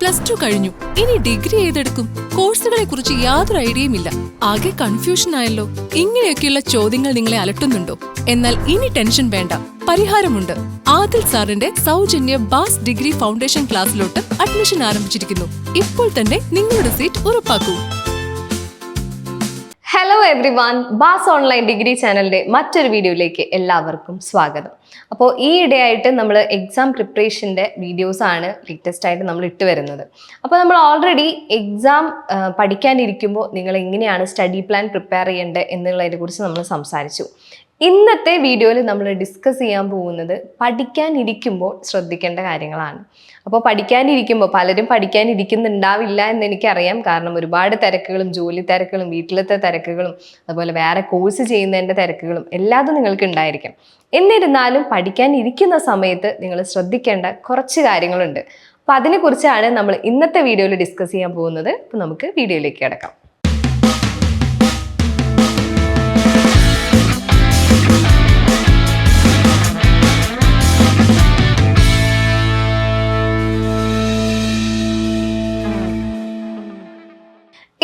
Plus two കഴിഞ്ഞു. ഇനി degree ഏതെടുക്കും? കോഴ്സുകളെ കുറിച്ച് യാതൊരു ഐഡിയയും ഇല്ല. ആകെ കൺഫ്യൂഷൻ ആയല്ലോ. ഇങ്ങനെയൊക്കെയുള്ള ചോദ്യങ്ങൾ നിങ്ങളെ അലട്ടുന്നുണ്ടോ? എന്നാൽ ഇനി ടെൻഷൻ വേണ്ട. പരിഹാരമുണ്ട്. ആദിൽ സാറിന്റെ സൗജന്യ ബാസ് ഡിഗ്രി ഫൗണ്ടേഷൻ ക്ലാസ്സിലോട്ട് അഡ്മിഷൻ ആരംഭിച്ചിരിക്കുന്നു. ഇപ്പോൾ തന്നെ നിങ്ങളുടെ സീറ്റ് ഉറപ്പാക്കൂ. ഹലോ എവ്രി വൺ ബാസ് ഓൺലൈൻ ഡിഗ്രി ചാനലിന്റെ മറ്റൊരു വീഡിയോയിലേക്ക് എല്ലാവർക്കും സ്വാഗതം. അപ്പോൾ ഈ ഇടയായിട്ട് നമ്മൾ എക്സാം പ്രിപ്പറേഷന്റെ വീഡിയോസ് ആണ് ലേറ്റസ്റ്റ് ആയിട്ട് നമ്മൾ ഇട്ട് വരുന്നത്. അപ്പോൾ നമ്മൾ ഓൾറെഡി എക്സാം പഠിക്കാനിരിക്കുമ്പോൾ നിങ്ങൾ എങ്ങനെയാണ് സ്റ്റഡി പ്ലാൻ പ്രിപ്പയർ ചെയ്യേണ്ടത് എന്നുള്ളതിനെ കുറിച്ച് നമ്മൾ സംസാരിച്ചു. ഇന്നത്തെ വീഡിയോയിൽ നമ്മൾ ഡിസ്കസ് ചെയ്യാൻ പോകുന്നത് പഠിക്കാനിരിക്കുമ്പോൾ ശ്രദ്ധിക്കേണ്ട കാര്യങ്ങളാണ്. അപ്പോൾ പഠിക്കാനിരിക്കുമ്പോൾ പലരും പഠിക്കാനിരിക്കുന്നുണ്ടാവില്ല എന്ന് എനിക്കറിയാം. കാരണം ഒരുപാട് തിരക്കുകളും ജോലി തിരക്കുകളും വീട്ടിലത്തെ തിരക്കുകളും അതുപോലെ വേറെ കോഴ്സ് ചെയ്യുന്നതിന്റെ തിരക്കുകളും എല്ലാതും നിങ്ങൾക്ക് ഉണ്ടായിരിക്കും. എന്നിരുന്നാലും പഠിക്കാനിരിക്കുന്ന സമയത്ത് നിങ്ങൾ ശ്രദ്ധിക്കേണ്ട കുറച്ച് കാര്യങ്ങളുണ്ട്. അപ്പോൾ അതിനെക്കുറിച്ചാണ് നമ്മൾ ഇന്നത്തെ വീഡിയോയിൽ ഡിസ്കസ് ചെയ്യാൻ പോകുന്നത്. അപ്പോൾ നമുക്ക് വീഡിയോയിലേക്ക് കിടക്കാം.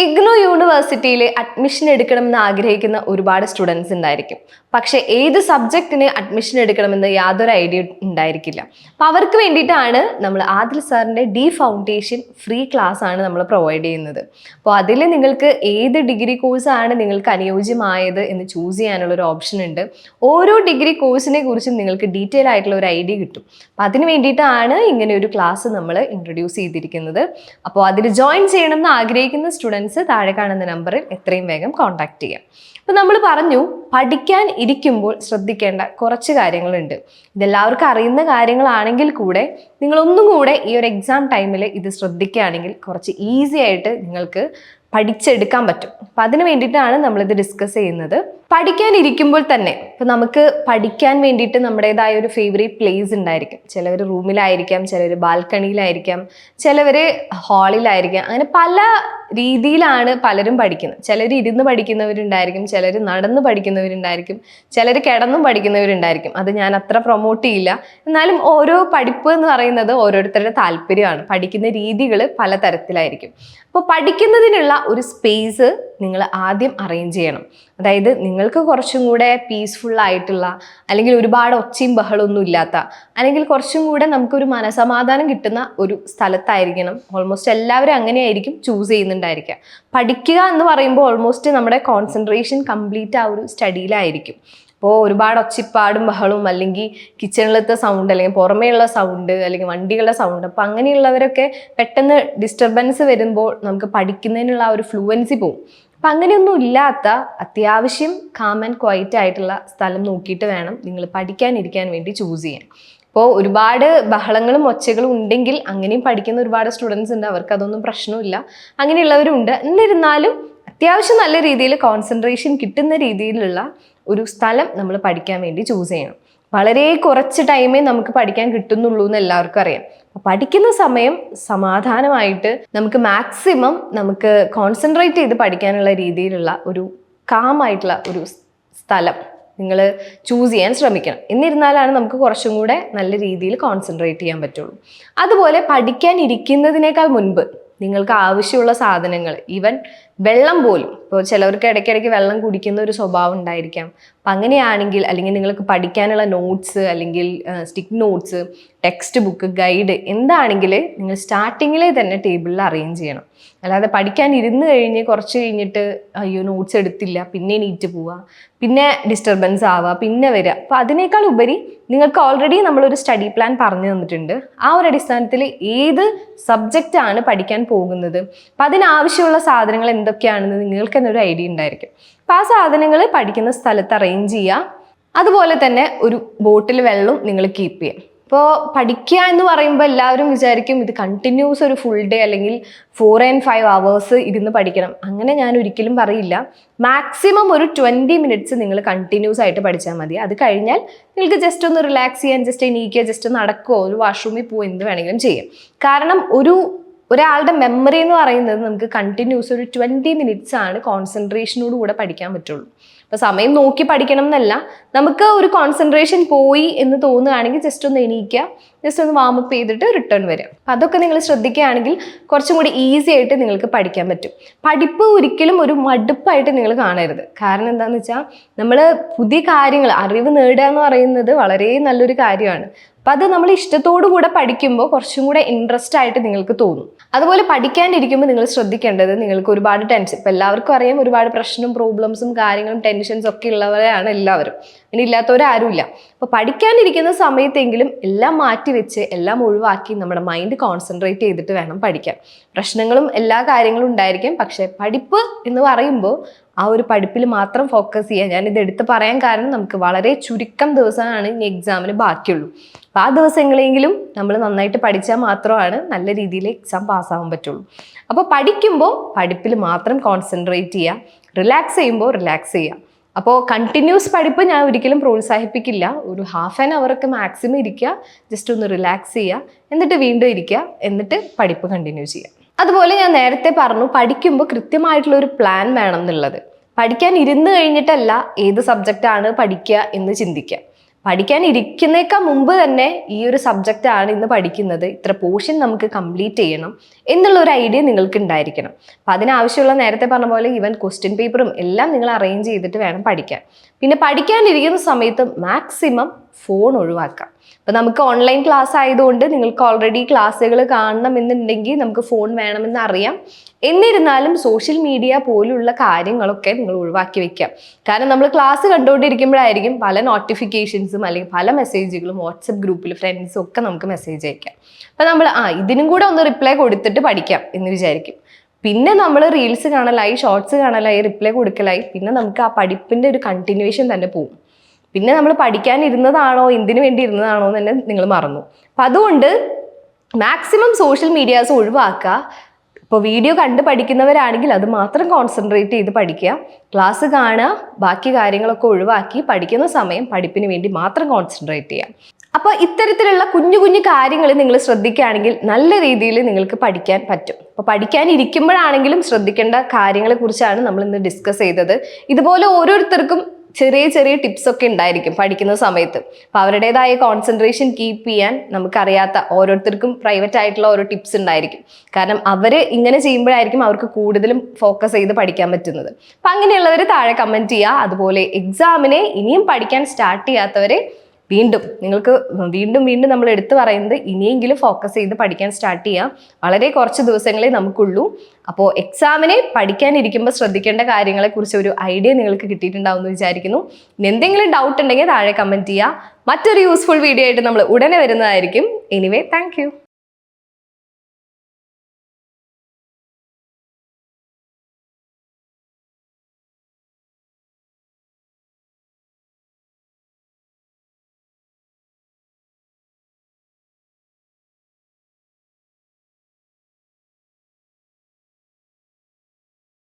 ഇഗ്നോ യൂണിവേഴ്സിറ്റിയിൽ അഡ്മിഷൻ എടുക്കണമെന്ന് ആഗ്രഹിക്കുന്ന ഒരുപാട് സ്റ്റുഡൻസ് ഉണ്ടായിരിക്കും. പക്ഷേ ഏത് സബ്ജക്റ്റിന് അഡ്മിഷൻ എടുക്കണമെന്ന് യാതൊരു ഐഡിയ ഉണ്ടായിരിക്കില്ല. അപ്പം അവർക്ക് വേണ്ടിയിട്ടാണ് നമ്മൾ ആദിൽ സാറിന്റെ ഡി ഫൗണ്ടേഷൻ ഫ്രീ ക്ലാസ് ആണ് നമ്മൾ പ്രൊവൈഡ് ചെയ്യുന്നത്. അപ്പോൾ അതിൽ നിങ്ങൾക്ക് ഏത് ഡിഗ്രി കോഴ്സാണ് നിങ്ങൾക്ക് അനുയോജ്യമായത് എന്ന് ചൂസ് ചെയ്യാനുള്ള ഒരു ഓപ്ഷൻ ഉണ്ട്. ഓരോ ഡിഗ്രി കോഴ്സിനെ കുറിച്ചും നിങ്ങൾക്ക് ഡീറ്റെയിൽ ആയിട്ടുള്ള ഒരു ഐഡിയ കിട്ടും. അപ്പം അതിന് വേണ്ടിയിട്ടാണ് ഇങ്ങനെ ഒരു ക്ലാസ് നമ്മൾ ഇൻട്രൊഡ്യൂസ് ചെയ്തിരിക്കുന്നത്. അപ്പോൾ അതിൽ ജോയിൻ ചെയ്യണം എന്ന് ആഗ്രഹിക്കുന്ന സ്റ്റുഡൻസ് താഴെ കാണുന്ന നമ്പറിൽ എത്രയും വേഗം കോൺടാക്ട് ചെയ്യാം. അപ്പം നമ്മൾ പറഞ്ഞു പഠിക്കാൻ ഇരിക്കുമ്പോൾ ശ്രദ്ധിക്കേണ്ട കുറച്ച് കാര്യങ്ങളുണ്ട്. ഇതെല്ലാവർക്കും അറിയുന്ന കാര്യങ്ങളാണെങ്കിൽ കൂടെ നിങ്ങളൊന്നും കൂടെ ഈ ഒരു എക്സാം ടൈമിൽ ഇത് ശ്രദ്ധിക്കുകയാണെങ്കിൽ കുറച്ച് ഈസി ആയിട്ട് നിങ്ങൾക്ക് പഠിച്ചെടുക്കാൻ പറ്റും. അപ്പം അതിന് വേണ്ടിയിട്ടാണ് നമ്മളിത് ഡിസ്കസ് ചെയ്യുന്നത്. പഠിക്കാൻ ഇരിക്കുമ്പോൾ തന്നെ ഇപ്പം നമുക്ക് പഠിക്കാൻ വേണ്ടിയിട്ട് നമ്മുടേതായ ഒരു ഫേവറേറ്റ് പ്ലേസ് ഉണ്ടായിരിക്കും. ചിലവർ റൂമിലായിരിക്കാം ചിലർ ബാൽക്കണിയിലായിരിക്കാം ചിലവർ ഹാളിലായിരിക്കാം. അങ്ങനെ പല രീതിയിലാണ് പലരും പഠിക്കുന്നത്. ചിലർ ഇരുന്ന് പഠിക്കുന്നവരുണ്ടായിരിക്കും ചിലർ നടന്ന് പഠിക്കുന്നവരുണ്ടായിരിക്കും ചിലർ കിടന്നും പഠിക്കുന്നവരുണ്ടായിരിക്കും. അത് ഞാൻ അത്ര പ്രൊമോട്ട് ചെയ്യില്ല. എന്നാലും ഓരോ പഠിപ്പ് എന്ന് പറയുന്നത് ഓരോരുത്തരുടെ താല്പര്യമാണ്. പഠിക്കുന്ന രീതികൾ പലതരത്തിലായിരിക്കും. അപ്പോൾ പഠിക്കുന്നതിനുള്ള ഒരു സ്പേസ് നിങ്ങൾ ആദ്യം അറേഞ്ച് ചെയ്യണം. അതായത് നിങ്ങൾക്ക് കുറച്ചും കൂടെ പീസ്ഫുൾ ആയിട്ടുള്ള അല്ലെങ്കിൽ ഒരുപാട് ഒച്ചയും ബഹളമൊന്നും ഇല്ലാത്ത അല്ലെങ്കിൽ കുറച്ചും കൂടെ നമുക്കൊരു മനസമാധാനം കിട്ടുന്ന ഒരു സ്ഥലത്തായിരിക്കണം. ഓൾമോസ്റ്റ് എല്ലാവരും അങ്ങനെയായിരിക്കും ചൂസ് ചെയ്യുന്നുണ്ടായിരിക്കുക. പഠിക്കുക എന്ന് പറയുമ്പോൾ ഓൾമോസ്റ്റ് നമ്മുടെ കോൺസെൻട്രേഷൻ കംപ്ലീറ്റ് ആ ഒരു സ്റ്റഡിയിലായിരിക്കും അപ്പോൾ ഒരുപാട് ഒച്ചിപ്പാടും ബഹളവും അല്ലെങ്കിൽ കിച്ചണിലത്തെ സൗണ്ട് അല്ലെങ്കിൽ പുറമേയുള്ള സൗണ്ട് അല്ലെങ്കിൽ വണ്ടികളുടെ സൗണ്ട് അപ്പോൾ അങ്ങനെയുള്ളവരൊക്കെ പെട്ടെന്ന് ഡിസ്റ്റർബൻസ് വരുമ്പോൾ നമുക്ക് പഠിക്കുന്നതിനുള്ള ആ ഒരു ഫ്ലുവൻസി പോവും. അപ്പം അങ്ങനെയൊന്നും ഇല്ലാത്ത അത്യാവശ്യം കാം ആൻഡ് ക്വയറ്റ് ആയിട്ടുള്ള സ്ഥലം നോക്കിയിട്ട് വേണം നിങ്ങൾ പഠിക്കാനിരിക്കാൻ വേണ്ടി ചൂസ് ചെയ്യാൻ. ഇപ്പോൾ ഒരുപാട് ബഹളങ്ങളും ഒച്ചകളും ഉണ്ടെങ്കിൽ അങ്ങനെയും പഠിക്കുന്ന ഒരുപാട് സ്റ്റുഡൻസ് ഉണ്ട്. അവർക്ക് അതൊന്നും പ്രശ്നമില്ല അങ്ങനെയുള്ളവരുണ്ട്. എന്നിരുന്നാലും അത്യാവശ്യം നല്ല രീതിയിൽ കോൺസെൻട്രേഷൻ കിട്ടുന്ന രീതിയിലുള്ള ഒരു സ്ഥലം നമ്മൾ പഠിക്കാൻ വേണ്ടി ചൂസ് ചെയ്യണം. വളരെ കുറച്ച് ടൈമേ നമുക്ക് പഠിക്കാൻ കിട്ടുന്നുള്ളൂ എന്ന് എല്ലാവർക്കും അറിയാം. പഠിക്കുന്ന സമയം സമാധാനമായിട്ട് നമുക്ക് മാക്സിമം നമുക്ക് കോൺസെൻട്രേറ്റ് ചെയ്ത് പഠിക്കാനുള്ള രീതിയിലുള്ള ഒരു കാമായിട്ടുള്ള ഒരു സ്ഥലം നിങ്ങൾ ചൂസ് ചെയ്യാൻ ശ്രമിക്കണം. എന്നിരുന്നാലാണ് നമുക്ക് കുറച്ചും കൂടെ നല്ല രീതിയിൽ കോൺസെൻട്രേറ്റ് ചെയ്യാൻ പറ്റുള്ളൂ. അതുപോലെ പഠിക്കാൻ ഇരിക്കുന്നതിനേക്കാൾ മുൻപ് നിങ്ങൾക്ക് ആവശ്യമുള്ള സാധനങ്ങൾ ഈവൻ വെള്ളം പോലും. ഇപ്പോൾ ചിലവർക്ക് ഇടയ്ക്കിടയ്ക്ക് വെള്ളം കുടിക്കുന്ന ഒരു സ്വഭാവം ഉണ്ടായിരിക്കാം. അപ്പം അങ്ങനെയാണെങ്കിൽ അല്ലെങ്കിൽ നിങ്ങൾക്ക് പഠിക്കാനുള്ള നോട്ട്സ് അല്ലെങ്കിൽ stick notes textbook guide എന്താണെങ്കിൽ നിങ്ങൾ സ്റ്റാർട്ടിങ്ങിലെ തന്നെ ടേബിളിൽ അറേഞ്ച് ചെയ്യണം. അല്ലാതെ പഠിക്കാൻ ഇരുന്ന് കഴിഞ്ഞ് കുറച്ച് കഴിഞ്ഞിട്ട് അയ്യോ നോട്ട്സ് എടുത്തില്ല പിന്നെ നീറ്റ് പോവുക പിന്നെ ഡിസ്റ്റർബൻസ് ആവുക പിന്നെ വരിക അപ്പോൾ അതിനേക്കാൾ ഉപരി നിങ്ങൾക്ക് ഓൾറെഡി നമ്മളൊരു സ്റ്റഡി പ്ലാൻ പറഞ്ഞു തന്നിട്ടുണ്ട്. ആ ഒരു അടിസ്ഥാനത്തിൽ ഏത് സബ്ജക്റ്റാണ് പഠിക്കാൻ പോകുന്നത്? അപ്പം അതിനാവശ്യമുള്ള സാധനങ്ങൾ എന്തൊക്കെയാണെന്ന് നിങ്ങൾക്ക് തന്നെ ഒരു ഐഡിയ ഉണ്ടായിരിക്കും. അപ്പം ആ സാധനങ്ങൾ പഠിക്കുന്ന സ്ഥലത്ത് അറേഞ്ച് ചെയ്യുക. അതുപോലെ തന്നെ ഒരു ബോട്ടിൽ വെള്ളം നിങ്ങൾ കീപ്പ് ചെയ്യുക. ഇപ്പോൾ പഠിക്കുക എന്ന് പറയുമ്പോൾ എല്ലാവരും വിചാരിക്കും ഇത് കണ്ടിന്യൂസ് ഒരു ഫുൾ ഡേ അല്ലെങ്കിൽ ഫോർ ആൻഡ് ഫൈവ് അവേഴ്സ് ഇരുന്ന് പഠിക്കണം. അങ്ങനെ ഞാൻ ഒരിക്കലും പറയില്ല. മാക്സിമം ഒരു ട്വന്റി മിനിറ്റ്സ് നിങ്ങൾ കണ്ടിന്യൂസ് ആയിട്ട് പഠിച്ചാൽ മതി. അത് കഴിഞ്ഞാൽ നിങ്ങൾക്ക് ജസ്റ്റ് ഒന്ന് റിലാക്സ് ചെയ്യാൻ ജസ്റ്റ് എണീക്കുക ജസ്റ്റ് നടക്കുകയോ ഒരു വാഷ്റൂമിൽ പോകുക എന്ത് വേണമെങ്കിലും ചെയ്യാം. കാരണം ഒരു ഒരാളുടെ മെമ്മറി എന്ന് പറയുന്നത് നമുക്ക് കണ്ടിന്യൂസ് ഒരു ട്വന്റി മിനിറ്റ്സ് ആണ് കോൺസെൻട്രേഷനോട് കൂടെ പഠിക്കാൻ പറ്റുള്ളൂ. അപ്പോൾ സമയം നോക്കി പഠിക്കണം എന്നല്ല നമുക്ക് ഒരു കോൺസെൻട്രേഷൻ പോയി എന്ന് തോന്നുകയാണെങ്കിൽ ജസ്റ്റ് ഒന്ന് എണീക്കുക ജസ്റ്റ് ഒന്ന് വാമപ്പ് ചെയ്തിട്ട് റിട്ടേൺ വരിക. അപ്പോൾ അതൊക്കെ നിങ്ങൾ ശ്രദ്ധിക്കുകയാണെങ്കിൽ കുറച്ചും കൂടി ഈസി ആയിട്ട് നിങ്ങൾക്ക് പഠിക്കാൻ പറ്റും. പഠിപ്പ് ഒരിക്കലും ഒരു മടുപ്പായിട്ട് നിങ്ങൾ കാണരുത്. കാരണം എന്താണെന്ന് വെച്ചാൽ നമ്മൾ പുതിയ കാര്യങ്ങൾ അറിവ് നേടുക എന്ന് പറയുന്നത് വളരെ നല്ലൊരു കാര്യമാണ്. അപ്പം അത് നമ്മൾ ഇഷ്ടത്തോടു കൂടെ പഠിക്കുമ്പോൾ കുറച്ചും കൂടെ ഇൻട്രസ്റ്റ് ആയിട്ട് നിങ്ങൾക്ക് തോന്നും. അതുപോലെ പഠിക്കാണ്ടിരിക്കുമ്പോൾ നിങ്ങൾ ശ്രദ്ധിക്കേണ്ടത് നിങ്ങൾക്ക് ഒരുപാട് ടെൻഷൻ ഇപ്പം എല്ലാവർക്കും അറിയാം ഒരുപാട് പ്രശ്നവും പ്രോബ്ലംസും കാര്യങ്ങളും ടെൻഷൻസും ഒക്കെ ഉള്ളവരെയാണ് എല്ലാവരും. ഇനി ഇല്ലാത്തവരാരുമില്ല. അപ്പോൾ പഠിക്കാനിരിക്കുന്ന സമയത്തെങ്കിലും എല്ലാം മാറ്റി വെച്ച് എല്ലാം ഒഴിവാക്കി നമ്മുടെ മൈൻഡ് കോൺസെൻട്രേറ്റ് ചെയ്തിട്ട് വേണം പഠിക്കാൻ. പ്രശ്നങ്ങളും എല്ലാ കാര്യങ്ങളും ഉണ്ടായിരിക്കും. പക്ഷേ പഠിപ്പ് എന്ന് പറയുമ്പോൾ ആ ഒരു പഠിപ്പിൽ മാത്രം ഫോക്കസ് ചെയ്യുക ഇത് എടുത്ത് പറയാൻ കാരണം നമുക്ക് വളരെ ചുരുക്കം ദിവസമാണ് ഇനി എക്സാമിന് ബാക്കിയുള്ളൂ. അപ്പോൾ ആ ദിവസങ്ങളെങ്കിലും നമ്മൾ നന്നായിട്ട് പഠിച്ചാൽ മാത്രമാണ് നല്ല രീതിയിൽ എക്സാം പാസ്സാവാൻ പറ്റുള്ളൂ. അപ്പോൾ പഠിക്കുമ്പോൾ പഠിപ്പിൽ മാത്രം കോൺസെൻട്രേറ്റ് ചെയ്യുക റിലാക്സ് ചെയ്യുമ്പോൾ റിലാക്സ് ചെയ്യുക. അപ്പോൾ കണ്ടിന്യൂസ് പഠിപ്പ് ഞാൻ ഒരിക്കലും പ്രോത്സാഹിപ്പിക്കില്ല. ഒരു ഹാഫ് ആൻ അവറൊക്കെ മാക്സിമം ഇരിക്കുക ജസ്റ്റ് ഒന്ന് റിലാക്സ് ചെയ്യുക എന്നിട്ട് വീണ്ടും ഇരിക്കുക എന്നിട്ട് പഠിപ്പ് കണ്ടിന്യൂ ചെയ്യുക. അതുപോലെ ഞാൻ നേരത്തെ പറഞ്ഞു പഠിക്കുമ്പോൾ കൃത്യമായിട്ടുള്ള ഒരു പ്ലാൻ വേണം എന്നുള്ളത്. പഠിക്കാൻ ഇരുന്ന് കഴിഞ്ഞിട്ടല്ല ഏത് സബ്ജക്റ്റാണ് പഠിക്കുക എന്ന് ചിന്തിക്കുക. പഠിക്കാൻ ഇരിക്കുന്നേക്കാൾ മുമ്പ് തന്നെ ഈ ഒരു സബ്ജക്റ്റ് ആണ് ഇന്ന് പഠിക്കുന്നത്. ഇത്ര പോർഷൻ നമുക്ക് കംപ്ലീറ്റ് ചെയ്യണം എന്നുള്ള ഒരു ഐഡിയ നിങ്ങൾക്ക് ഉണ്ടായിരിക്കണം. അപ്പം അതിനാവശ്യമുള്ള നേരത്തെ പറഞ്ഞ പോലെ ഈവൻ ക്വസ്റ്റ്യൻ പേപ്പറും എല്ലാം നിങ്ങൾ അറേഞ്ച് ചെയ്തിട്ട് വേണം പഠിക്കാൻ. പിന്നെ പഠിക്കാനിരിക്കുന്ന സമയത്ത് മാക്സിമം ഫോൺ ഒഴിവാക്കാം. അപ്പം നമുക്ക് ഓൺലൈൻ ക്ലാസ് ആയതുകൊണ്ട് നിങ്ങൾക്ക് ഓൾറെഡി ക്ലാസ്സുകൾ കാണണമെന്നുണ്ടെങ്കിൽ നമുക്ക് ഫോൺ വേണമെന്ന് അറിയാം. എന്നിരുന്നാലും സോഷ്യൽ മീഡിയ പോലുള്ള കാര്യങ്ങളൊക്കെ നിങ്ങൾ ഒഴിവാക്കി വെക്കാം കാരണം നമ്മൾ ക്ലാസ് കണ്ടുകൊണ്ടിരിക്കുമ്പോഴായിരിക്കും പല നോട്ടിഫിക്കേഷൻസും അല്ലെങ്കിൽ പല മെസ്സേജുകളും വാട്സപ്പ് ഗ്രൂപ്പിൽ ഫ്രണ്ട്സും ഒക്കെ നമുക്ക് മെസ്സേജ് അയക്കാം. അപ്പം നമ്മൾ ആ ഇതിനും കൂടെ ഒന്ന് റിപ്ലൈ കൊടുത്തിട്ട് പഠിക്കാം എന്ന് വിചാരിക്കും. പിന്നെ നമ്മൾ റീൽസ് കാണലായി ഷോർട്സ് കാണലായി റിപ്ലൈ കൊടുക്കലായി പിന്നെ നമുക്ക് ആ പഠിപ്പിന്റെ ഒരു കണ്ടിന്യൂവേഷൻ തന്നെ പോകും പിന്നെ നമ്മൾ പഠിക്കാൻ ഇരുന്നതാണോ എന്തിനു വേണ്ടി ഇരുന്നതാണോ എന്ന് തന്നെ നിങ്ങൾ മറന്നു. അപ്പം അതുകൊണ്ട് മാക്സിമം സോഷ്യൽ മീഡിയാസ് ഒഴിവാക്കുക. ഇപ്പോൾ വീഡിയോ കണ്ട് പഠിക്കുന്നവരാണെങ്കിൽ അത് മാത്രം കോൺസെൻട്രേറ്റ് ചെയ്ത് പഠിക്കുക. ക്ലാസ് കാണുക ബാക്കി കാര്യങ്ങളൊക്കെ ഒഴിവാക്കി പഠിക്കുന്ന സമയം പഠിപ്പിന് വേണ്ടി മാത്രം കോൺസെൻട്രേറ്റ് ചെയ്യുക. അപ്പോൾ ഇത്തരത്തിലുള്ള കുഞ്ഞു കുഞ്ഞു കാര്യങ്ങൾ നിങ്ങൾ ശ്രദ്ധിക്കുകയാണെങ്കിൽ നല്ല രീതിയിൽ നിങ്ങൾക്ക് പഠിക്കാൻ പറ്റും. അപ്പോൾ പഠിക്കാനിരിക്കുമ്പോഴാണെങ്കിലും ശ്രദ്ധിക്കേണ്ട കാര്യങ്ങളെക്കുറിച്ചാണ് നമ്മൾ ഇന്ന് ഡിസ്കസ് ചെയ്തത്. ഇതുപോലെ ഓരോരുത്തർക്കും ചെറിയ ചെറിയ ടിപ്സ് ഒക്കെ ഉണ്ടായിരിക്കും പഠിക്കുന്ന സമയത്ത്. അപ്പോൾ അവരുടേതായ കോൺസെൻട്രേഷൻ കീപ്പ് ചെയ്യാൻ നമുക്കറിയാത്ത ഓരോരുത്തർക്കും പ്രൈവറ്റ് ആയിട്ടുള്ള ഓരോ ടിപ്സ് ഉണ്ടായിരിക്കും. കാരണം അവർ ഇങ്ങനെ ചെയ്യുമ്പോഴായിരിക്കും അവർക്ക് കൂടുതലും ഫോക്കസ് ചെയ്ത് പഠിക്കാൻ പറ്റുന്നത്. അപ്പം അങ്ങനെയുള്ളവർ താഴെ കമന്റ് ചെയ്യുക. അതുപോലെ എക്സാമിനെ ഇനിയും പഠിക്കാൻ സ്റ്റാർട്ട് ചെയ്യാത്തവരെ വീണ്ടും നിങ്ങൾക്ക് വീണ്ടും വീണ്ടും നമ്മൾ എടുത്തു പറയുന്നത് ഇനിയെങ്കിലും ഫോക്കസ് ചെയ്ത് പഠിക്കാൻ സ്റ്റാർട്ട് ചെയ്യാം. വളരെ കുറച്ച് ദിവസങ്ങളെ നമുക്കുള്ളൂ. അപ്പോൾ എക്സാമിനെ പഠിക്കാനിരിക്കുമ്പോൾ ശ്രദ്ധിക്കേണ്ട കാര്യങ്ങളെക്കുറിച്ച് ഒരു ഐഡിയ നിങ്ങൾക്ക് കിട്ടിയിട്ടുണ്ടാവും എന്ന് വിചാരിക്കുന്നു. എന്തെങ്കിലും ഡൗട്ട് ഉണ്ടെങ്കിൽ താഴെ കമന്റ് ചെയ്യുക. മറ്റൊരു യൂസ്ഫുൾ വീഡിയോ ആയിട്ട് നമ്മൾ ഉടനെ വരുന്നതായിരിക്കും. Anyway thank